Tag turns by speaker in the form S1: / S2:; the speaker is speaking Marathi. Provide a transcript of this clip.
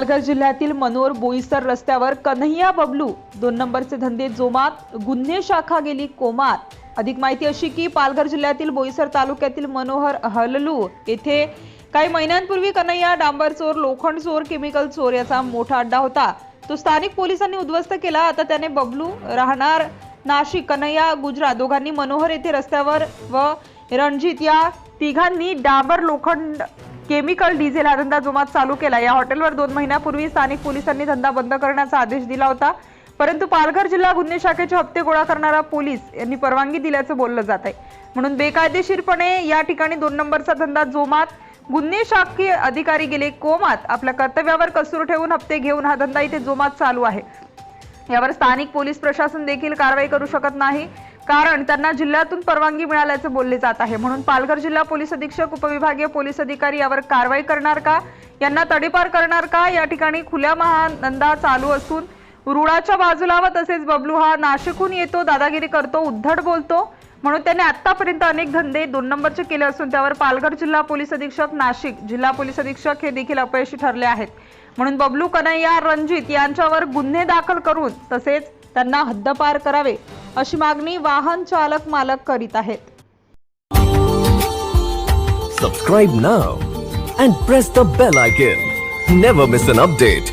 S1: पालघर जिल्ह्यातील मनोर बोईसर रस्त्यावर कन्हैया बबलू दोन नंबरचे धंदे जोमात गुन्हे शाखा गेली कोमात. अधिक माहिती अशी की पालघर जिल्ह्यातील बोईसर तालुक्यातील मनोहर हललू येथे काही महिन्यांपूर्वी कन्हैया डांबर चोर लोखंड चोर केमिकल चोर याचा मोठा अड्डा होता. तो स्थानिक पोलिसांनी उद्ध्वस्त केला. आता त्याने बबलू राहणार नाशिक कन्हैया गुजरात दोघांनी मनोहर येथे रस्त्यावर व रणजित या तिघांनी डांबर लोखंड केमिकल डिझेल हा धंदा जोमात चालू केला. या हॉटेलवर दोन महिन्यापूर्वी स्थानिक पोलिसांनी धंदा बंद करण्याचा आदेश दिला होता. परंतु पालघर जिल्हा गुन्हे शाखेचे हप्ते गोळा करणारा पोलीस यांनी परवानगी दिल्याचं बोललं जात आहे. म्हणून बेकायदेशीरपणे या ठिकाणी दोन नंबरचा धंदा जोमात गुन्हे शाखीय अधिकारी गेले कोमात. आपल्या कर्तव्यावर कसूर ठेवून हप्ते घेऊन हा धंदा इथे जोमात चालू आहे. यावर स्थानिक पोलीस प्रशासन देखील कारवाई करू शकत नाही. कारण त्यांना जिल्ह्यातून परवानगी मिळाल्याचं बोलले जात आहे. म्हणून पालघर जिल्हा पोलीस अधीक्षक उपविभागीय पोलीस अधिकारी यावर कारवाई करणार का? यांना तडीपार करणार का? या ठिकाणी खुल्या महानंदा चालू असून रुळाच्या बाजूला व तसेच बबलू हा नाशिकहून येतो दादागिरी करतो उद्धट बोलतो. म्हणून त्याने आतापर्यंत अनेक धंदे दोन नंबरचे केले असून त्यावर पालघर जिल्हा पोलीस अधीक्षक नाशिक जिल्हा पोलीस अधीक्षक हे देखील अपयशी ठरले आहेत. म्हणून बबलू कन्हैया रणजित यांच्यावर गुन्हे दाखल करून तसेच त्यांना हद्दपार करावे. अशी मागणी वाहन चालक मालक करीत आहेत.
S2: सबस्क्राईब ना and press the bell icon never miss an update